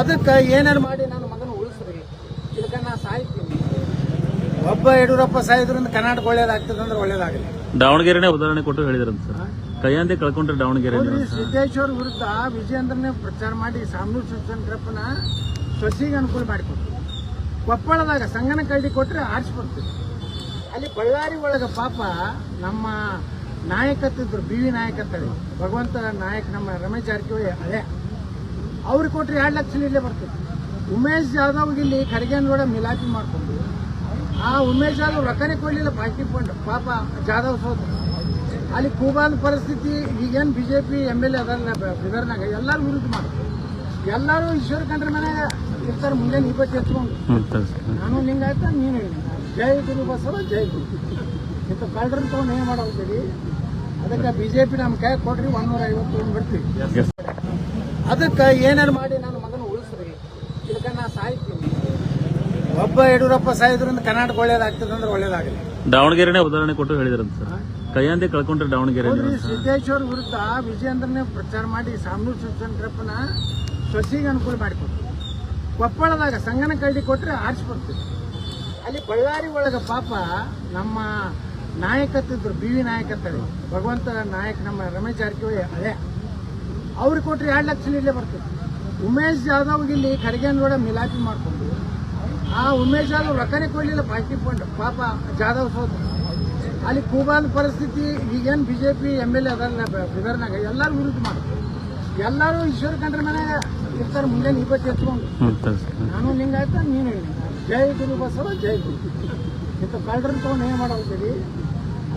ಅದಕ್ಕೆ ಏನಾರು ಮಾಡಿ ನನ್ನ ಮಗನ ಉಳಿಸ್ರಿ ಇದಕ್ಕೆ ನಾ ಸಾಯ್ತೀನಿ. ಒಬ್ಬ ಯಡಿಯೂರಪ್ಪ ಸಾಯಿದ್ರಿಂದ ಕರ್ನಾಟಕ ಒಳ್ಳೇದಾಗ್ತದೆ ಅಂದ್ರೆ ಒಳ್ಳೇದಾಗಲಿ. ದಾವಣಗೆರೆನೇ ಉದಾಹರಣೆ ಕೊಟ್ಟು ಹೇಳಿದ್ರಂತ ಸರ್. ಕೈಯಂದೆ ಕಳ್ಕೊಂಡ್ರೆ ದಾವಣಗೆರೆ ಸಿದ್ದೇಶ್ವರ ವಿರುದ್ಧ ವಿಜಯೇಂದ್ರನೇ ಪ್ರಚಾರ ಮಾಡಿ ಸಾಮೂಹಿಕ ಶಿವಚಂದ್ರಪ್ಪನ ಸಸಿಗೆ ಅನುಕೂಲ ಮಾಡಿಕೊಡ್ತೀವಿ ಕೊಪ್ಪಳದಾಗ ಸಂಗನ ಕೈಡಿ ಕೊಟ್ಟರೆ ಆರಿಸ್ಬಿಡ್ತೀವಿ ಅಲ್ಲಿ ಬಳ್ಳಾರಿ ಒಳಗೆ ಪಾಪ ನಮ್ಮ ನಾಯಕತ್ತಿದ್ರು ಬಿ ವಿ ನಾಯಕತ್ತಳಿ ಭಗವಂತ ನಾಯಕ ನಮ್ಮ ರಮೇಶ್ ಜಾರಕಿಹೊಳಿ ಹಳೆ. ಅವ್ರಿಗೆ ಕೊಟ್ಟರೆ ಎರಡು ಲಕ್ಷ ಇಲ್ಲೇ ಬರ್ತದೆ. ಉಮೇಶ್ ಜಾಧವ್ ಇಲ್ಲಿ ಖರ್ಗೆನಗೌಡ ಮಿಲಾಟಿ ಮಾಡ್ಕೊಂಡು, ಆ ಉಮೇಶ್ ಜಾಧವ್ ರೊಕ್ಕನೇ ಕೊಡಲಿಲ್ಲ, ಬಾಕಿ ಫಂಡ್ ಪಾಪ ಜಾಧವ್ ಸೋತು. ಅಲ್ಲಿ ಕೂಗಾದ ಪರಿಸ್ಥಿತಿ, ಈಗೇನು B J P M L A ಅದಲ್ಲ ಬಿದರ್ನಾಗ ಎಲ್ಲರೂ ವಿರುದ್ಧ ಮಾಡ್ತಾರೆ ಎಲ್ಲರೂ ಈಶ್ವರ ಕಂಡ್ರ ಮನೆ ಇರ್ತಾರೆ, ಮುಂದೆ ಇಪ್ಪತ್ತು ಎತ್ಕೊಂಡು. ನಾನು ನಿಂಗಾಯ್ತ ನೀನು. ಜೈ ಗುರು ಬಸವ, ಜೈ ಗುರು. ಇಂಥ ಕಳ್ಳರನ್ನ ತೊಗೊಂಡು ಏನು ಮಾಡೋಗ್ತೀರಿ ಅದಕ್ಕೆ ಬಿ ಜೆ ಪಿ ನಮ್ಮ ಕೈ ಕೊಡ್ರಿ ಒಂದೂರ ಐವತ್ತು ತೊಗೊಂಡು ಬಿಡ್ತೀವಿ. ಅದಕ್ಕೆ ಏನಾರು ಮಾಡಿ ನಾನು ಮಗನ ಉಳಿಸ್ರಿ. ಇದಕ್ಕೆ ನಾ ಸಾಯ್ತೀನಿ. ಒಬ್ಬ ಯಡಿಯೂರಪ್ಪ ಸಾಯಿದ್ರಿಂದ ಕರ್ನಾಟಕ ಒಳ್ಳೇದಾಗ್ತದೆ ಅಂದ್ರೆ ಒಳ್ಳೇದಾಗಲಿ ದಾವಣಗೆರೆನೇ ಉದಾಹರಣೆ ಕೊಟ್ಟು ಹೇಳಿದ್ರಂತ ಸರ್. ಕೈಯಂದೆ ಕಳ್ಕೊಂಡ್ರೆ ದಾವಣಗೆರೆ ಸಿದ್ದೇಶ್ವರ ವಿರುದ್ಧ ವಿಜಯೇಂದ್ರನೇ ಪ್ರಚಾರ ಮಾಡಿ ಸಾಮೂಹಿಕ ಶಿವಚಂದ್ರಪ್ಪನ ಸೊಸಿಗೆ ಅನುಕೂಲ ಮಾಡಿಕೊಡ್ತೀವಿ ಕೊಪ್ಪಳದಾಗ ಸಂಗನ ಕಳ್ಳಿ ಕೊಟ್ಟರೆ ಆರಿಸ್ಕೊಡ್ತೀವಿ ಅಲ್ಲಿ ಬಳ್ಳಾರಿ ಒಳಗೆ ಪಾಪ ನಮ್ಮ ನಾಯಕತ್ತಿದ್ರು ಬಿ ವಿ ನಾಯಕತ್ತಳಿ ಭಗವಂತ ನಾಯಕ ನಮ್ಮ ರಮೇಶ್ ಜಾರಕಿಹೊಳಿ ಹಳೆ ಅವ್ರಿಗೆ ಕೊಟ್ಟರೆ ಎರಡು ಲಕ್ಷ ಇಲ್ಲೇ ಬರ್ತದೆ. ಉಮೇಶ್ ಜಾಧವ್ ಇಲ್ಲಿ ಖರ್ಗೆನಗೌಡ ಮಿಲಾಟಿ ಮಾಡ್ಕೊಂಡು, ಆ ಉಮೇಶ್ ಜಾಧವ್ ರೊಕ್ಕನೇ ಕೊಡಲಿಲ್ಲ ಬಾಕಿ ಫಂಡ್ ಪಾಪ ಜಾಧವ್ ಸೋದ ಅಲ್ಲಿ ಕೂಗಾದ ಪರಿಸ್ಥಿತಿ, ಈಗೇನು B J P M L A ಅದಲ್ಲ ಬಿದರ್ನಾಗ, ಎಲ್ಲರೂ ವಿರುದ್ಧ ಮಾಡ್ತಾರೆ. ಎಲ್ಲರೂ ಈಶ್ವರ ಕಂಡ್ರ ಮನೆ ಇರ್ತಾರೆ, ಮುಂದೆ ಇಪ್ಪತ್ತು ಎತ್ಕೊಂಡು. ನಾನು ಲಿಂಗಾಯತ ನೀನು ಹೇಳಿ. ಜೈ ಗುರು ಬಸವ, ಜೈ ಗುರು. ಇಂಥ ಕಳ್ಳರನ್ನ ತೊಗೊಂಡು ಏನು ಮಾಡೋಗ್ತೀರಿ